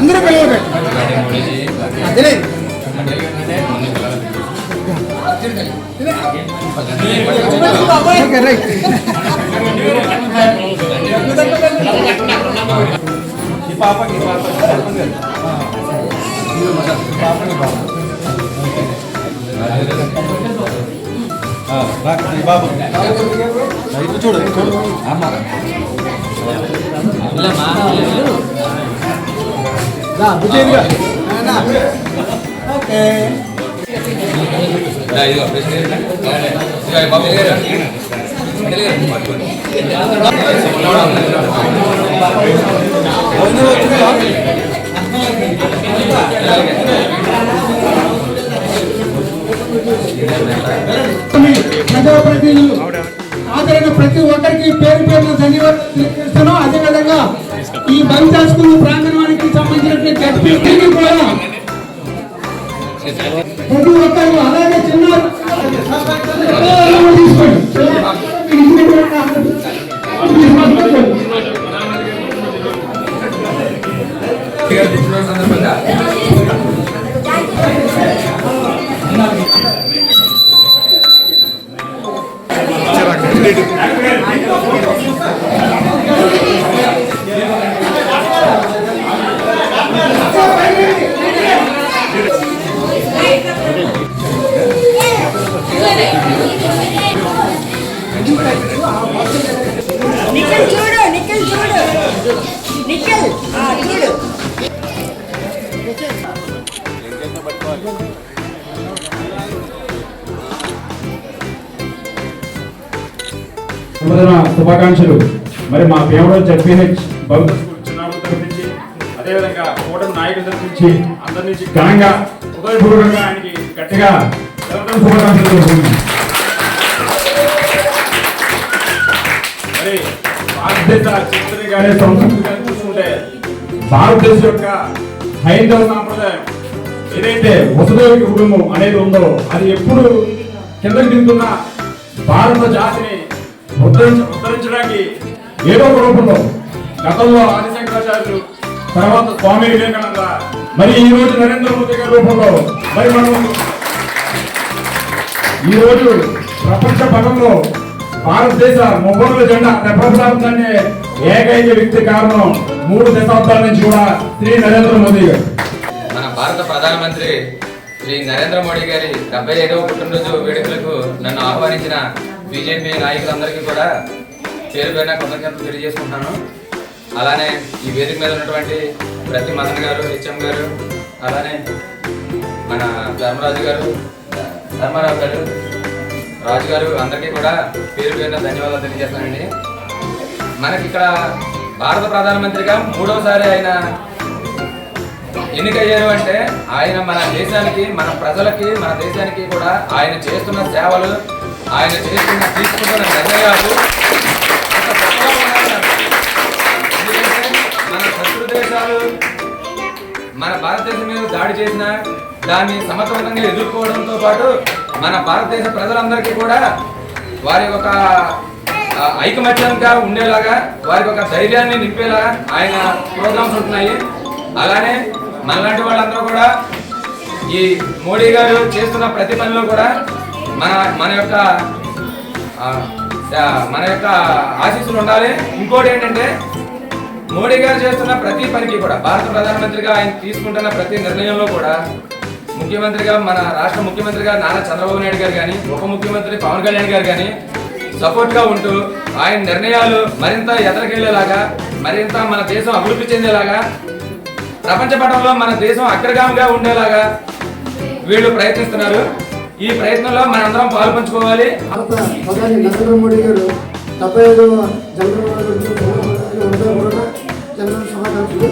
అందరూ పిల్లలు పెట్టారు అదే ఓకే రైట్ రా బుజ్జేదిగా ఓకే ప్రజాప్రతినిధులు ఆదరణ ప్రతి ఒక్కరికి పేరు పేరున ధన్యవాదాలు. ఈ బలితా స్కూల్ ప్రాంగణానికి సంబంధించిన గడ్పీ కూడా ప్రతి ఒక్కరు అలాగే చిన్నారు. నిఖిల్ శుభదిన శుభాకాంక్షలు మరి మా భీమవరం జడ్పీహెచ్ భవిత స్కూల్ చిన్నారుల తరఫు అదేవిధంగా కూటమి నాయకుల తరఫు నుంచి అందరి నుంచి ఘనంగా హృదయపూర్వకంగా ఆయనకి గట్టిగా శుభాకాంక్షలు తెలుపుతున్నాం. మరి భారతదేశ చరిత్ర కానీ సంస్కృతి కానీ చూసుకుంటే భారతదేశం యొక్క హైందవ సాంప్రదాయం ఏదైతే వసుదేవిక కుటుంబం అనేది ఉందో అది ఎప్పుడు కిందకి దిగుతున్న భారత జాతిని ఉద్ధరించడానికి ఏదో ఒక రూపంలో గతంలో ఆదిశంకరాచార్యులు తర్వాత స్వామి వివేకానంద మరి ఈ రోజు నరేంద్ర మోదీ గారి రూపంలో మరి మనం ఈ రోజు ప్రపంచ పటంలో భారతదేశ మొబైల్ జెండా రెప్రజాంతాన్ని ఏకైక వ్యక్తి కారణం మూడు దశాబ్దాల నుంచి కూడా శ్రీ నరేంద్ర మోదీ గారు. మన భారత ప్రధానమంత్రి శ్రీ నరేంద్ర మోడీ గారి డెబ్బై ఐదవ పుట్టినరోజు వేడుకలకు నన్ను ఆహ్వానించిన బీజేపీ నాయకులందరికీ కూడా పేరు పైన కృతజ్ఞతలు తెలియజేసుకుంటాను అలానే ఈ వేదిక మీద ఉన్నటువంటి ప్రతి మదన్ గారు హెచ్ఎం గారు అలానే మన ధర్మరాజు గారు ధర్మారావు గారు రాజు గారు అందరికీ కూడా పేరు పైన ధన్యవాదాలు తెలియజేస్తానండి. మనకి ఇక్కడ భారత ప్రధానమంత్రిగా మూడవసారి ఆయన ఎన్నికయ్యారు అంటే ఆయన మన దేశానికి మన ప్రజలకి మన దేశానికి కూడా ఆయన చేస్తున్న సేవలు ఆయన చేస్తున్న తీసుకుంటున్న నిర్ణయాలు మన శత్రు దేశాలు మన భారతదేశం మీద దాడి చేసిన దాన్ని సమర్థవంతంగా ఎదుర్కోవడంతో పాటు మన భారతదేశ ప్రజలందరికీ కూడా వారి ఒక ఐకమత్యంగా ఉండేలాగా వారికి ఒక ధైర్యాన్ని నింపేలాగా ఆయన ప్రోగ్రామ్స్ ఉంటున్నాయి. అలానే మనలాంటి వాళ్ళందరూ కూడా ఈ మోడీ గారు చేస్తున్న ప్రతి పనిలో కూడా మన మన యొక్క మన యొక్క ఆశీస్సులు ఉండాలి. ఇంకోటి ఏంటంటే మోడీ గారు చేస్తున్న ప్రతి పనికి కూడా భారత ప్రధానమంత్రిగా ఆయన తీసుకుంటున్న ప్రతి నిర్ణయంలో కూడా ముఖ్యమంత్రిగా మన రాష్ట్ర ముఖ్యమంత్రిగా నారా చంద్రబాబు నాయుడు గారు కానీ ఉప ముఖ్యమంత్రి పవన్ కళ్యాణ్ గారు కానీ సపోర్ట్గా ఉంటూ ఆయన నిర్ణయాలు మరింత ఎదరికెళ్ళేలాగా మరింత మన దేశం అభివృద్ధి చెందేలాగా ప్రపంచ పటంలో మన దేశం అగ్రగామిగా ఉండేలాగా వీళ్ళు ప్రయత్నిస్తున్నారు. ఈ ప్రయత్నంలో మనందరం పాల్పంచుకోవాలి పంచుకోవాలి. డెబ్బై ఐదవ జనరల్ జనరల్ సమావేశాలు